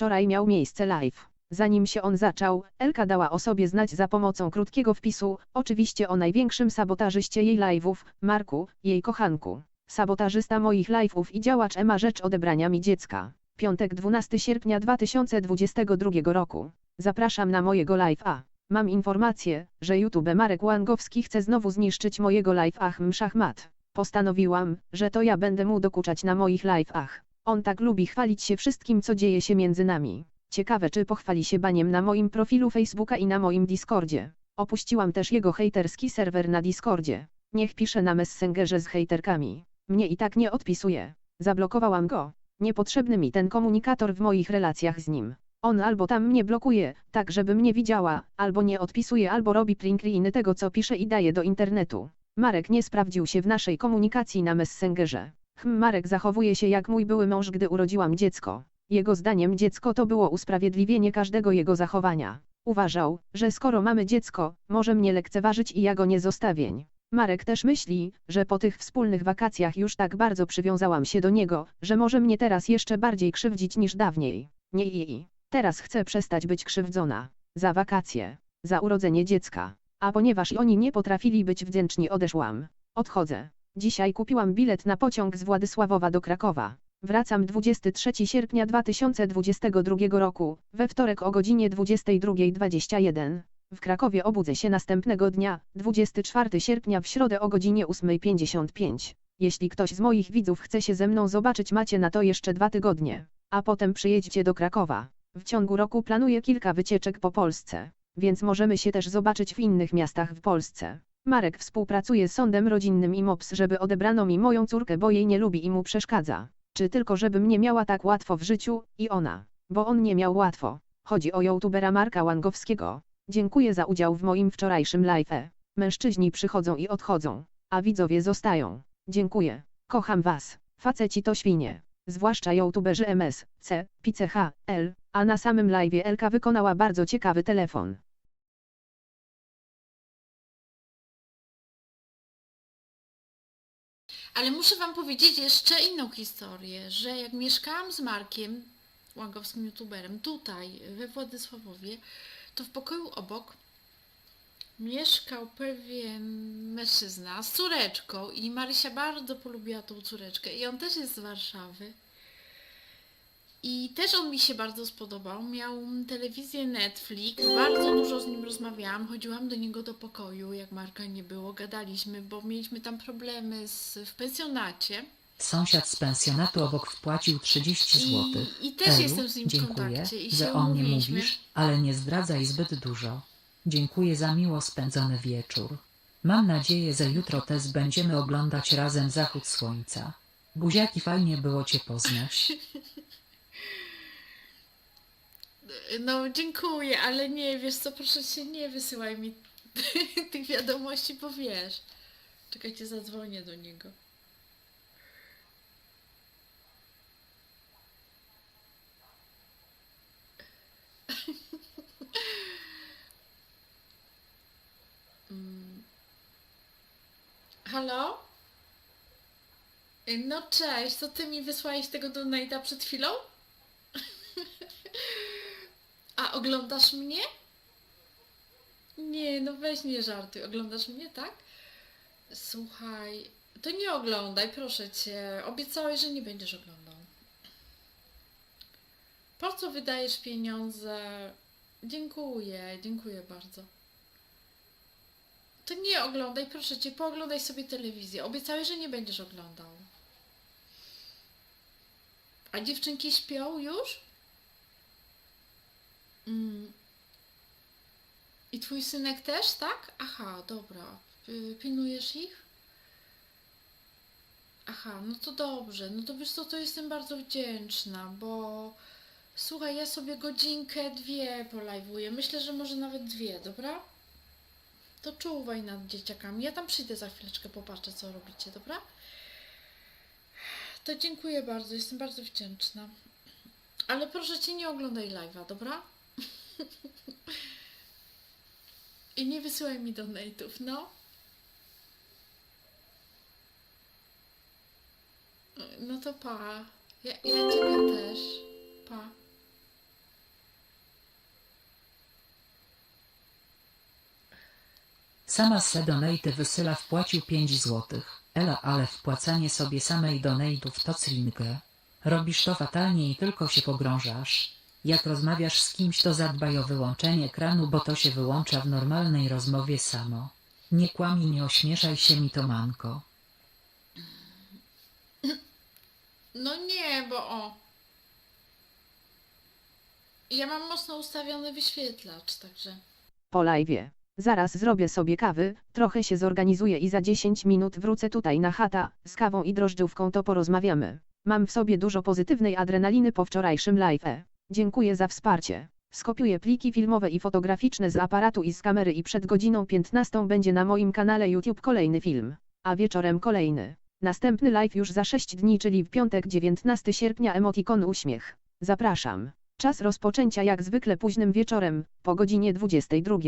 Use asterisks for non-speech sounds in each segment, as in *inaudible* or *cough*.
wczoraj miał miejsce live. Zanim się on zaczął, Elka dała o sobie znać za pomocą krótkiego wpisu, oczywiście o największym sabotażyście jej live'ów, Marku, jej kochanku. Sabotażysta moich live'ów i działacz ma rzecz odebrania mi dziecka. Piątek 12 sierpnia 2022 roku. Zapraszam na mojego live'a. Mam informację, że YouTube Marek Łangowski chce znowu zniszczyć mojego live'ach szachmat. Postanowiłam, że to ja będę mu dokuczać na moich live'ach. On tak lubi chwalić się wszystkim co dzieje się między nami. Ciekawe czy pochwali się baniem na moim profilu Facebooka i na moim Discordzie. Opuściłam też jego hejterski serwer na Discordzie. Niech pisze na Messengerze z hejterkami. Mnie i tak nie odpisuje. Zablokowałam go. Niepotrzebny mi ten komunikator w moich relacjach z nim. On albo tam mnie blokuje, tak żeby mnie widziała, albo nie odpisuje, albo robi print tego co pisze i daje do internetu. Marek nie sprawdził się w naszej komunikacji na Messengerze. Hm, Marek zachowuje się jak mój były mąż, gdy urodziłam dziecko. Jego zdaniem dziecko to było usprawiedliwienie każdego jego zachowania. Uważał, że skoro mamy dziecko, może mnie lekceważyć i ja go nie zostawię. Marek też myśli, że po tych wspólnych wakacjach już tak bardzo przywiązałam się do niego, że może mnie teraz jeszcze bardziej krzywdzić niż dawniej. Nie i. Teraz chcę przestać być krzywdzona. Za wakacje. Za urodzenie dziecka. A ponieważ oni nie potrafili być wdzięczni odeszłam. Odchodzę. Dzisiaj kupiłam bilet na pociąg z Władysławowa do Krakowa. Wracam 23 sierpnia 2022 roku, we wtorek o godzinie 22.21. W Krakowie obudzę się następnego dnia, 24 sierpnia w środę o godzinie 8.55. Jeśli ktoś z moich widzów chce się ze mną zobaczyć macie na to jeszcze dwa tygodnie. A potem przyjedźcie do Krakowa. W ciągu roku planuję kilka wycieczek po Polsce, więc możemy się też zobaczyć w innych miastach w Polsce. Marek współpracuje z sądem rodzinnym i MOPS, żeby odebrano mi moją córkę, bo jej nie lubi i mu przeszkadza. Czy tylko żebym nie miała tak łatwo w życiu, i ona. Bo on nie miał łatwo. Chodzi o youtubera Marka Łangowskiego. Dziękuję za udział w moim wczorajszym live'e. Mężczyźni przychodzą i odchodzą, a widzowie zostają. Dziękuję. Kocham was. Faceci to świnie. Zwłaszcza youtuberzy MS, C, Pice H, L, a na samym live'ie Elka wykonała bardzo ciekawy telefon. Ale muszę wam powiedzieć jeszcze inną historię, że jak mieszkałam z Markiem, łangowskim youtuberem, tutaj we Władysławowie, to w pokoju obok mieszkał pewien mężczyzna z córeczką i Marysia bardzo polubiła tą córeczkę i on też jest z Warszawy. I też on mi się bardzo spodobał. Miał telewizję Netflix, bardzo dużo z nim rozmawiałam. Chodziłam do niego do pokoju, jak Marka nie było, gadaliśmy, bo mieliśmy tam problemy z, w pensjonacie. Sąsiad z pensjonatu obok wpłacił 30 I- zł. i też jestem z nim w dziękuję, kontakcie i się że o mnie umówiliśmy. mówisz, ale nie zdradzaj zbyt dużo. Dziękuję za miło spędzony wieczór. Mam nadzieję, że jutro też będziemy oglądać razem zachód słońca. Buziaki fajnie było Cię poznać. *laughs* No dziękuję, ale nie, wiesz co, proszę cię, nie wysyłaj mi *laughs* tych wiadomości, bo wiesz. Czekajcie, zadzwonię do niego. *laughs* Mm. Halo? No cześć, to ty mi wysłałeś tego donate'a przed chwilą? A oglądasz mnie? Nie, no weź nie żartuj. Oglądasz mnie, tak? Słuchaj, to nie oglądaj, proszę cię. Obiecałeś, że nie będziesz oglądał. Po co wydajesz pieniądze? Dziękuję, dziękuję bardzo. To nie oglądaj, proszę cię, pooglądaj sobie telewizję. Obiecałeś, że nie będziesz oglądał. A dziewczynki śpią już? Mm. I twój synek też, tak? Aha, dobra. Y, Pilnujesz ich? Aha, no to dobrze. No to wiesz co, to jestem bardzo wdzięczna, bo słuchaj, ja sobie godzinkę, dwie polajwuję. Myślę, że może nawet dwie, dobra? To czuwaj nad dzieciakami. Ja tam przyjdę za chwileczkę, popatrzę, co robicie, dobra? To dziękuję bardzo, jestem bardzo wdzięczna. Ale proszę cię, nie oglądaj live'a, dobra? I nie wysyłaj mi donate'ów, no. No to pa. Ja, ja ciebie też. Pa. Sama se donate wysyła wpłacił 5 złotych. Ela, ale wpłacanie sobie samej donate'ów to cringe. Robisz to fatalnie i tylko się pogrążasz. Jak rozmawiasz z kimś to zadbaj o wyłączenie ekranu bo to się wyłącza w normalnej rozmowie samo. Nie kłamij nie ośmieszaj się mi to manko. No nie, bo o. Ja mam mocno ustawiony wyświetlacz, także. Po live'ie. Zaraz zrobię sobie kawy, trochę się zorganizuję i za 10 minut wrócę tutaj na chata, z kawą i drożdżówką to porozmawiamy. Mam w sobie dużo pozytywnej adrenaliny po wczorajszym live'ie. Dziękuję za wsparcie. Skopiuję pliki filmowe i fotograficzne z aparatu i z kamery i przed godziną 15 będzie na moim kanale YouTube kolejny film, a wieczorem kolejny. Następny live już za 6 dni, czyli w piątek 19 sierpnia emotikon uśmiech. Zapraszam. Czas rozpoczęcia jak zwykle późnym wieczorem, po godzinie 22.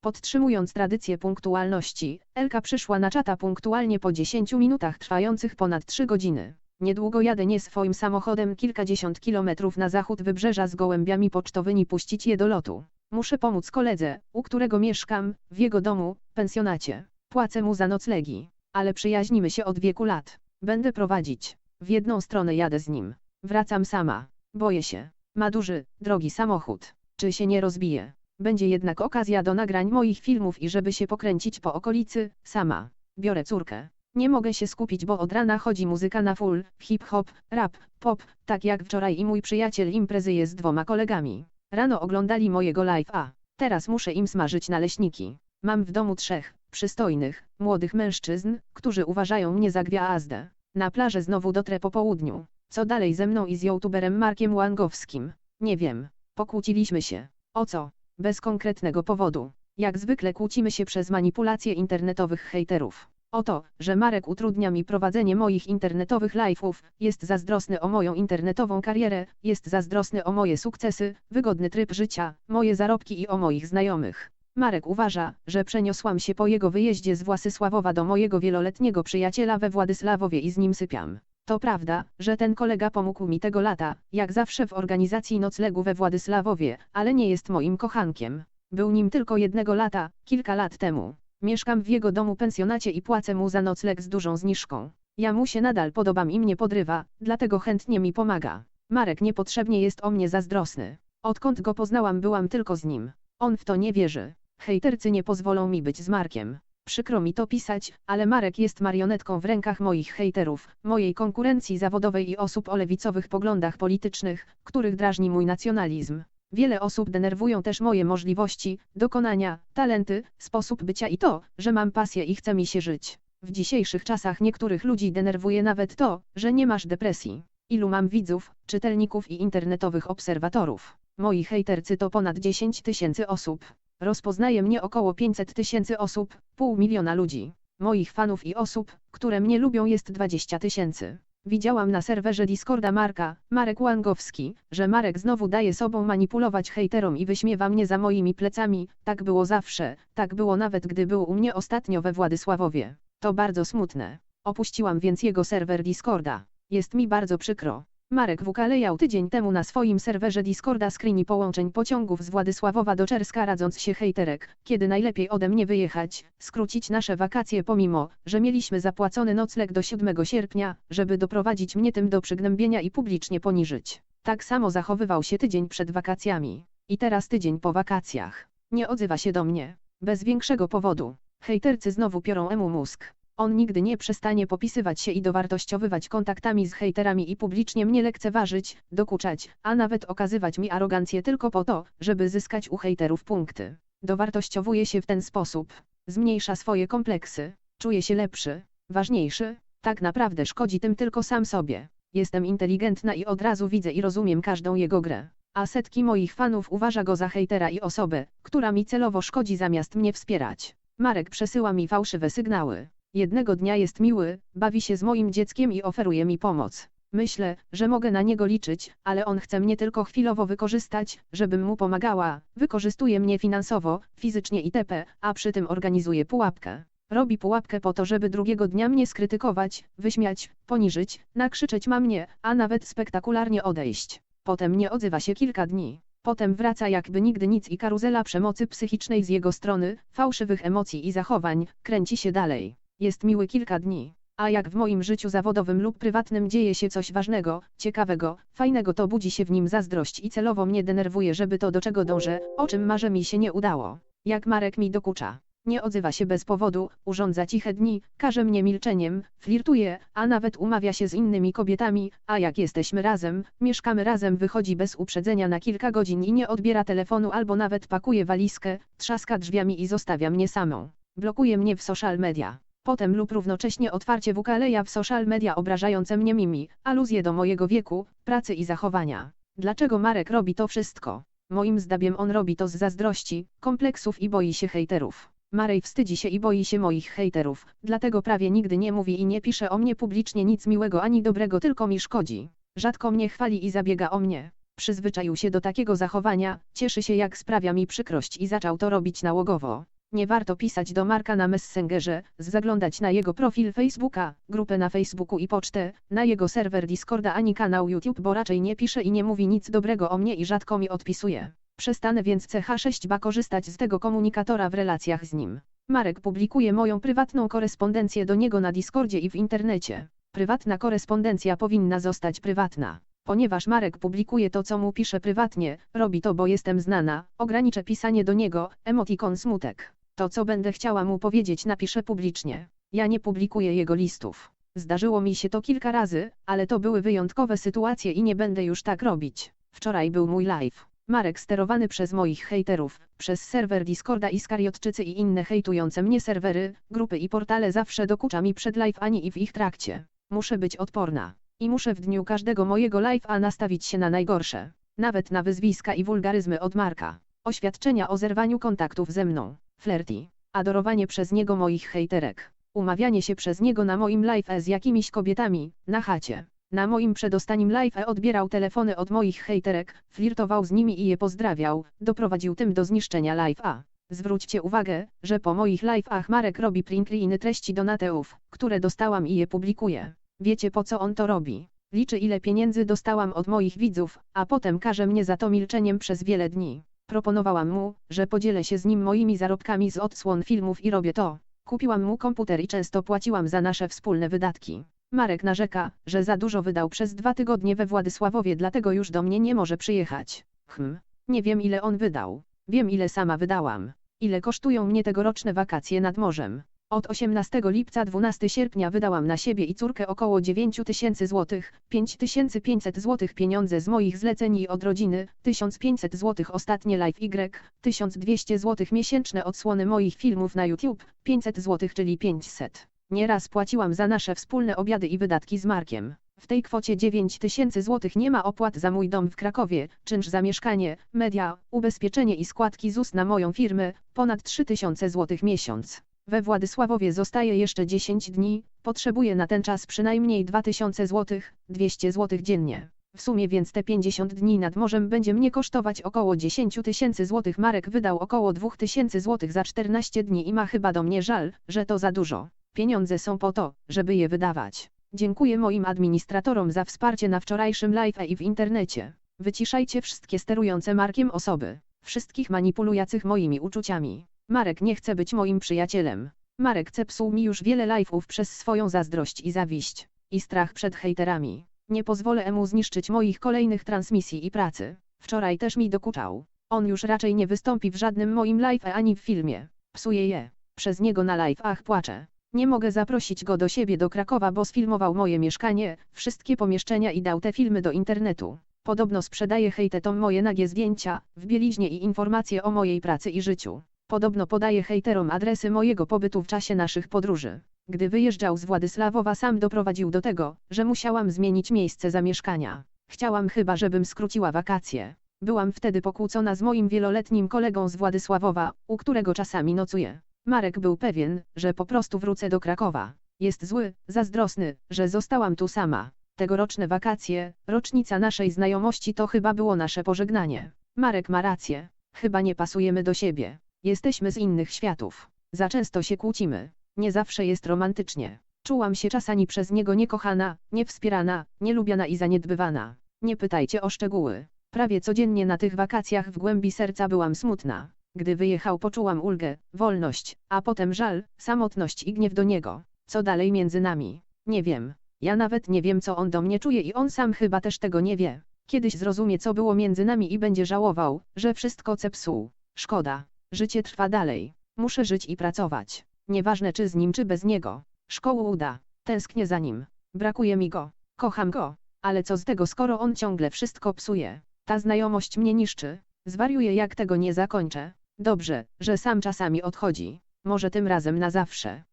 Podtrzymując tradycję punktualności, Elka przyszła na czata punktualnie po 10 minutach trwających ponad 3 godziny. Niedługo jadę nie swoim samochodem kilkadziesiąt kilometrów na zachód wybrzeża z gołębiami pocztowymi puścić je do lotu. Muszę pomóc koledze, u którego mieszkam, w jego domu, pensjonacie. Płacę mu za noclegi, ale przyjaźnimy się od wieku lat. Będę prowadzić. W jedną stronę jadę z nim. Wracam sama. Boję się. Ma duży, drogi samochód. Czy się nie rozbije? Będzie jednak okazja do nagrań moich filmów i żeby się pokręcić po okolicy, sama. Biorę córkę. Nie mogę się skupić, bo od rana chodzi muzyka na full, hip-hop, rap, pop, tak jak wczoraj i mój przyjaciel imprezyje z dwoma kolegami. Rano oglądali mojego live, a teraz muszę im smażyć naleśniki. Mam w domu trzech, przystojnych, młodych mężczyzn, którzy uważają mnie za gwiazdę. Na plażę znowu dotrę po południu. Co dalej ze mną i z youtuberem Markiem Łangowskim? Nie wiem. Pokłóciliśmy się. O co? Bez konkretnego powodu. Jak zwykle kłócimy się przez manipulacje internetowych hejterów. O to, że Marek utrudnia mi prowadzenie moich internetowych live'ów, jest zazdrosny o moją internetową karierę, jest zazdrosny o moje sukcesy, wygodny tryb życia, moje zarobki i o moich znajomych. Marek uważa, że przeniosłam się po jego wyjeździe z Władysławowa do mojego wieloletniego przyjaciela we Władysławowie i z nim sypiam. To prawda, że ten kolega pomógł mi tego lata, jak zawsze w organizacji noclegu we Władysławowie, ale nie jest moim kochankiem. Był nim tylko jednego lata, kilka lat temu. Mieszkam w jego domu pensjonacie i płacę mu za nocleg z dużą zniżką. Ja mu się nadal podobam i mnie podrywa, dlatego chętnie mi pomaga. Marek niepotrzebnie jest o mnie zazdrosny. Odkąd go poznałam byłam tylko z nim. On w to nie wierzy. Hejtercy nie pozwolą mi być z Markiem. Przykro mi to pisać, ale Marek jest marionetką w rękach moich hejterów, mojej konkurencji zawodowej i osób o lewicowych poglądach politycznych, których drażni mój nacjonalizm. Wiele osób denerwują też moje możliwości, dokonania, talenty, sposób bycia i to, że mam pasję i chce mi się żyć. W dzisiejszych czasach niektórych ludzi denerwuje nawet to, że nie masz depresji. Ilu mam widzów, czytelników i internetowych obserwatorów? Moi hejtercy to ponad 10 tysięcy osób. Rozpoznaje mnie około 500 tysięcy osób, pół miliona ludzi. Moich fanów i osób, które mnie lubią jest 20 tysięcy. Widziałam na serwerze Discorda Marka, Marek Łangowski, że Marek znowu daje sobą manipulować hejterom i wyśmiewa mnie za moimi plecami, tak było zawsze, tak było nawet gdy był u mnie ostatnio we Władysławowie. To bardzo smutne. Opuściłam więc jego serwer Discorda. Jest mi bardzo przykro. Marek wykalejał tydzień temu na swoim serwerze Discorda screeni połączeń pociągów z Władysławowa do Czerska radząc się hejterek, kiedy najlepiej ode mnie wyjechać, skrócić nasze wakacje pomimo, że mieliśmy zapłacony nocleg do 7 sierpnia, żeby doprowadzić mnie tym do przygnębienia i publicznie poniżyć. Tak samo zachowywał się tydzień przed wakacjami. I teraz tydzień po wakacjach. Nie odzywa się do mnie. Bez większego powodu. Hejtercy znowu piorą emu mózg. On nigdy nie przestanie popisywać się i dowartościowywać kontaktami z hejterami i publicznie mnie lekceważyć, dokuczać, a nawet okazywać mi arogancję tylko po to, żeby zyskać u hejterów punkty. Dowartościowuje się w ten sposób, zmniejsza swoje kompleksy, czuje się lepszy, ważniejszy, tak naprawdę szkodzi tym tylko sam sobie. Jestem inteligentna i od razu widzę i rozumiem każdą jego grę. A setki moich fanów uważa go za hejtera i osobę, która mi celowo szkodzi zamiast mnie wspierać. Marek przesyła mi fałszywe sygnały. Jednego dnia jest miły, bawi się z moim dzieckiem i oferuje mi pomoc. Myślę, że mogę na niego liczyć, ale on chce mnie tylko chwilowo wykorzystać, żebym mu pomagała, wykorzystuje mnie finansowo, fizycznie itp., a przy tym organizuje pułapkę. Robi pułapkę po to, żeby drugiego dnia mnie skrytykować, wyśmiać, poniżyć, nakrzyczeć ma mnie, a nawet spektakularnie odejść. Potem nie odzywa się kilka dni. Potem wraca jakby nigdy nic i karuzela przemocy psychicznej z jego strony, fałszywych emocji i zachowań, kręci się dalej. Jest miły kilka dni. A jak w moim życiu zawodowym lub prywatnym dzieje się coś ważnego, ciekawego, fajnego to budzi się w nim zazdrość i celowo mnie denerwuje żeby to do czego dążę, o czym marzę mi się nie udało. Jak Marek mi dokucza. Nie odzywa się bez powodu, urządza ciche dni, każe mnie milczeniem, flirtuje, a nawet umawia się z innymi kobietami, a jak jesteśmy razem, mieszkamy razem wychodzi bez uprzedzenia na kilka godzin i nie odbiera telefonu albo nawet pakuje walizkę, trzaska drzwiami i zostawia mnie samą. Blokuje mnie w social media. Potem lub równocześnie otwarcie wukaleja w social media obrażające mnie mimi, aluzje do mojego wieku, pracy i zachowania. Dlaczego Marek robi to wszystko? Moim zdaniem on robi to z zazdrości, kompleksów i boi się hejterów. Marej wstydzi się i boi się moich hejterów, dlatego prawie nigdy nie mówi i nie pisze o mnie publicznie nic miłego ani dobrego, tylko mi szkodzi. Rzadko mnie chwali i zabiega o mnie. Przyzwyczaił się do takiego zachowania, cieszy się jak sprawia mi przykrość i zaczął to robić nałogowo. Nie warto pisać do Marka na Messengerze, zaglądać na jego profil Facebooka, grupę na Facebooku i pocztę, na jego serwer Discorda ani kanał YouTube, bo raczej nie pisze i nie mówi nic dobrego o mnie i rzadko mi odpisuje. Przestanę więc CH6BA korzystać z tego komunikatora w relacjach z nim. Marek publikuje moją prywatną korespondencję do niego na Discordzie i w internecie. Prywatna korespondencja powinna zostać prywatna. Ponieważ Marek publikuje to co mu pisze prywatnie, robi to bo jestem znana, ograniczę pisanie do niego, emotikon smutek. To co będę chciała mu powiedzieć napiszę publicznie. Ja nie publikuję jego listów. Zdarzyło mi się to kilka razy, ale to były wyjątkowe sytuacje i nie będę już tak robić. Wczoraj był mój live. Marek sterowany przez moich hejterów, przez serwer Discorda i Skariotczycy i inne hejtujące mnie serwery, grupy i portale zawsze dokucza mi przed live ani i w ich trakcie. Muszę być odporna. I muszę w dniu każdego mojego live'a nastawić się na najgorsze. Nawet na wyzwiska i wulgaryzmy od Marka. Oświadczenia o zerwaniu kontaktów ze mną. Flirty. Adorowanie przez niego moich hejterek. Umawianie się przez niego na moim live'e z jakimiś kobietami, na chacie. Na moim przedostanim live'e odbierał telefony od moich hejterek, flirtował z nimi i je pozdrawiał, doprowadził tym do zniszczenia live'a. Zwróćcie uwagę, że po moich live'ach Marek robi printliny treści donateów, które dostałam i je publikuje. Wiecie po co on to robi? Liczy ile pieniędzy dostałam od moich widzów, a potem każe mnie za to milczeniem przez wiele dni. Proponowałam mu, że podzielę się z nim moimi zarobkami z odsłon filmów i robię to. Kupiłam mu komputer i często płaciłam za nasze wspólne wydatki. Marek narzeka, że za dużo wydał przez dwa tygodnie we Władysławowie, dlatego już do mnie nie może przyjechać. Hm, nie wiem ile on wydał. Wiem ile sama wydałam. Ile kosztują mnie tegoroczne wakacje nad morzem. Od 18 lipca 12 sierpnia wydałam na siebie i córkę około 9 tysięcy złotych, 5500 złotych pieniądze z moich zleceń i od rodziny, 1500 złotych ostatnie live Y, 1200 złotych miesięczne odsłony moich filmów na YouTube, 500 złotych czyli 500. Nieraz płaciłam za nasze wspólne obiady i wydatki z Markiem. W tej kwocie 9 tysięcy złotych nie ma opłat za mój dom w Krakowie, czynsz za mieszkanie, media, ubezpieczenie i składki ZUS na moją firmę, ponad 3 tysiące złotych miesiąc. We Władysławowie zostaje jeszcze 10 dni, potrzebuję na ten czas przynajmniej 2000 zł, 200 zł dziennie. W sumie więc te 50 dni nad morzem będzie mnie kosztować około 10 tysięcy złotych. Marek wydał około 2000 złotych za 14 dni i ma chyba do mnie żal, że to za dużo. Pieniądze są po to, żeby je wydawać. Dziękuję moim administratorom za wsparcie na wczorajszym live i w internecie. Wyciszajcie wszystkie sterujące Markiem osoby, wszystkich manipulujących moimi uczuciami. Marek nie chce być moim przyjacielem. Marek zepsuł mi już wiele live'ów przez swoją zazdrość i zawiść, i strach przed hejterami. Nie pozwolę mu zniszczyć moich kolejnych transmisji i pracy. Wczoraj też mi dokuczał. On już raczej nie wystąpi w żadnym moim live ani w filmie. Psuje je. Przez niego na live'ach płaczę. Nie mogę zaprosić go do siebie do Krakowa, bo sfilmował moje mieszkanie, wszystkie pomieszczenia i dał te filmy do internetu. Podobno sprzedaje hejtetom moje nagie zdjęcia, w bieliźnie i informacje o mojej pracy i życiu. Podobno podaje hejterom adresy mojego pobytu w czasie naszych podróży. Gdy wyjeżdżał z Władysławowa sam doprowadził do tego, że musiałam zmienić miejsce zamieszkania. Chciałam chyba, żebym skróciła wakacje. Byłam wtedy pokłócona z moim wieloletnim kolegą z Władysławowa, u którego czasami nocuję. Marek był pewien, że po prostu wrócę do Krakowa. Jest zły, zazdrosny, że zostałam tu sama. Tegoroczne wakacje, rocznica naszej znajomości to chyba było nasze pożegnanie. Marek ma rację. Chyba nie pasujemy do siebie. Jesteśmy z innych światów. Za często się kłócimy. Nie zawsze jest romantycznie. Czułam się czasami przez niego niekochana, niewspierana, nielubiana i zaniedbywana. Nie pytajcie o szczegóły. Prawie codziennie na tych wakacjach w głębi serca byłam smutna. Gdy wyjechał poczułam ulgę, wolność, a potem żal, samotność i gniew do niego. Co dalej między nami? Nie wiem. Ja nawet nie wiem co on do mnie czuje i on sam chyba też tego nie wie. Kiedyś zrozumie co było między nami i będzie żałował, że wszystko cepsuł. Szkoda. Życie trwa dalej. Muszę żyć i pracować. Nieważne czy z nim czy bez niego. Szkołę uda. Tęsknię za nim. Brakuje mi go. Kocham go. Ale co z tego skoro on ciągle wszystko psuje? Ta znajomość mnie niszczy. Zwariuję jak tego nie zakończę. Dobrze, że sam czasami odchodzi. Może tym razem na zawsze.